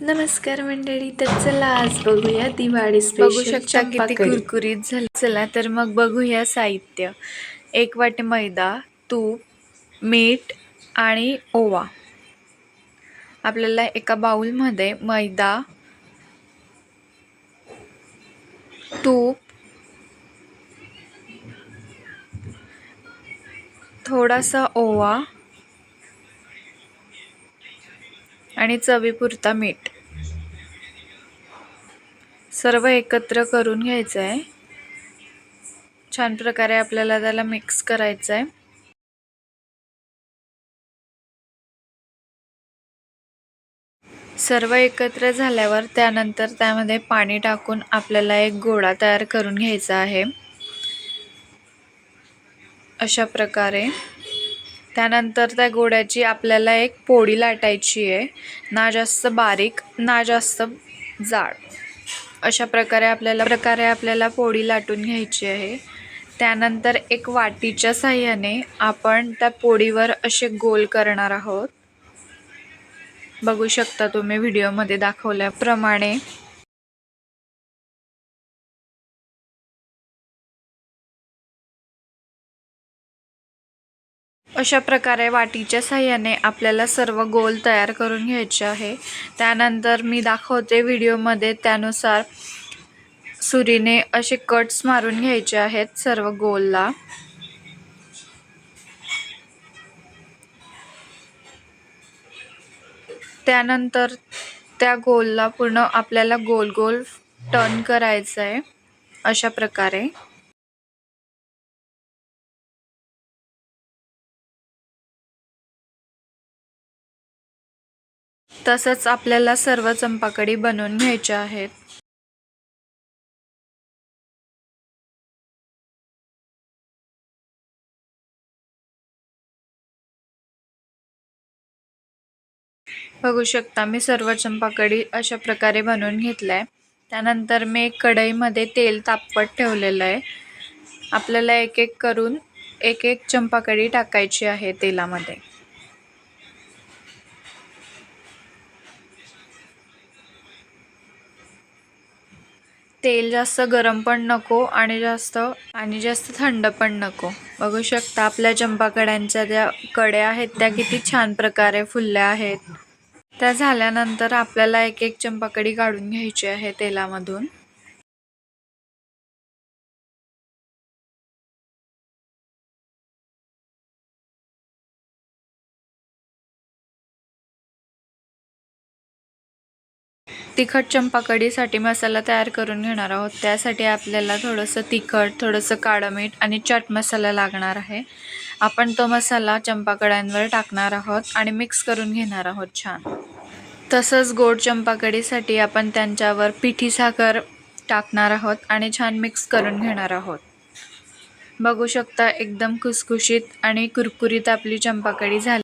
नमस्कार मंडळी तर चला आज बघूया दिवाळी बघू शकता किती कुरकुरीत झालं. चला तर मग बघूया साहित्य. एक वाटी मैदा तूप मीठ आणि ओवा. आपल्याला एका बाउलमध्ये मैदा तूप थोडासा ओवा आणि चवीपुरता मीठ. सर्व एकत्र करून घ्यायचं आहे छान प्रकारे आपल्याला त्याला मिक्स करायचं आहे सर्व एकत्र झाल्यावर त्यानंतर त्यामध्ये पाणी टाकून आपल्याला एक गोळा तयार करून घ्यायचा आहे. अशा प्रकारे. त्यानंतर त्या गोड्याची आपल्याला एक पोळी लाटायची आहे. ना जास्त बारीक ना जास्त जाड. अशा प्रकारे आपल्याला प्रकारे आपल्याला पोळी लाटून घ्यायची आहे. त्यानंतर एक वाटीच्या साह्याने आपण त्या पोळीवर असे गोल करणार आहोत. बघू शकता तुम्ही व्हिडिओमध्ये दाखवल्याप्रमाणे. अशा प्रकारे वाटीच्या साह्याने आपल्याला सर्व गोल तयार करून घ्यायचे आहे. त्यानंतर मी दाखवते व्हिडिओमध्ये त्यानुसार सुरीने असे कट्स मारून घ्यायचे आहेत सर्व गोलला. त्यानंतर त्या गोलला पूर्ण आपल्याला गोल गोल टर्न करायचं आहे अशा प्रकारे. तसंच आपल्याला सर्व चंपाकडी बनवून घ्यायच्या आहेत. बघू शकता मी सर्व चंपाकडी अशा प्रकारे बनवून घेतलं आहे त्यानंतर मी एक कढईमध्ये तेल तापवत ठेवलेलं आहे. आपल्याला एक एक करून एक एक चंपाकडी टाकायची आहे तेलामध्ये. तेल जास्त गरम पण नको आणि जास्त आणि जास्त थंड पण नको. बघू शकता आपल्या चंपाकड्यांच्या ज्या कड्या आहेत त्या किती छान प्रकारे फुलल्या आहेत. त्या झाल्यानंतर आपल्याला एक एक चंपाकडी काढून घ्यायची आहे तेलामधून. तिखट चंपाकडीसाठी मसाला तयार करून घेणार आहोत. त्यासाठी आपल्याला थोडंसं तिखट थोडंसं काळं मीठ आणि चाट मसाला लागणार आहे. आपण तो मसाला चंपाकड्यांवर टाकणार आहोत आणि मिक्स करून घेणार आहोत छान. तसंच गोड चंपाकडीसाठी आपण त्यांच्यावर पिठी साखर टाकणार आहोत आणि छान मिक्स करून घेणार आहोत. बघू शकता एकदम खुसखुशीत आणि कुरकुरीत आपली चंपाकडी झाली.